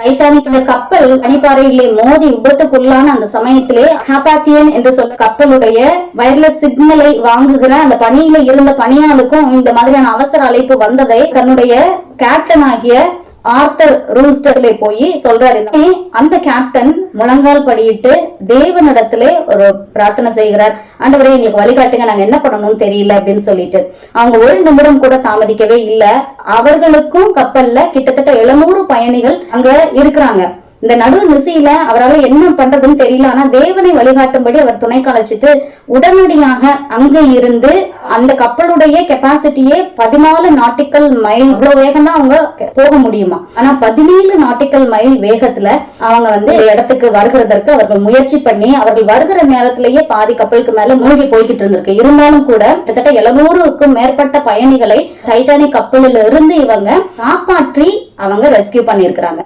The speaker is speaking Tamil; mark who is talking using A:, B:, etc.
A: டைட்டானிக் இந்த கப்பல் பனிப்பாறையிலே மோதி விபத்துக்குள்ளான அந்த சமயத்திலே ஹாபாத்தியன் என்று சொல்ல கப்பலுடைய வயர்லெஸ் சிக்னலை வாங்குகிற அந்த பணியில இருந்த பணியாளுக்கும் இந்த மாதிரியான அவசர அழைப்பு வந்ததை தன்னுடைய கேப்டன் ஆகிய ஆர்த்தர் ரூஸ்டர்ல போய் சொல்றாரு. அந்த கேப்டன் முழங்கால் படியிட்டு தேவனிடத்துல ஒரு பிரார்த்தனை செய்கிறார். ஆண்டவரே எங்களுக்கு வழிகாட்டுங்க நாங்க என்ன பண்ணணும்னு தெரியல அப்படின்னு சொல்லிட்டு. அவங்க ஒரு நிமிடம் கூட தாமதிக்கவே இல்ல. அவர்களுக்கும் கப்பல்ல கிட்டத்தட்ட பயணிகள் அங்க இருக்கிறாங்க. இந்த நடு நிசையில அவரால் என்ன பண்றதுன்னு தெரியல. ஆனா தேவனை வழிகாட்டும்படி அவர் துணை கலைச்சிட்டு உடனடியாக அங்க இருந்து அந்த கப்பலுடைய கெப்பாசிட்டியே பதினாலு நாட்டிக்கல் மைல் இவ்வளவு வேகம் தான் அவங்க போக முடியுமா? ஆனா பதினேழு நாட்டிக்கல் மைல் வேகத்துல அவங்க வந்து இடத்துக்கு வருகிறதற்கு அவர்கள் முயற்சி பண்ணி அவர்கள் வருகிற நேரத்திலேயே பாதி கப்பலுக்கு மேல மூழ்கி போய்கிட்டு இருந்திருக்கு. இருந்தாலும் கூட கிட்டத்தட்ட எழுநூறுக்கும் மேற்பட்ட பயணிகளை டைட்டானிக் கப்பலில் இருந்து இவங்க காப்பாற்றி அவங்க ரெஸ்கியூ பண்ணியிருக்கிறாங்க.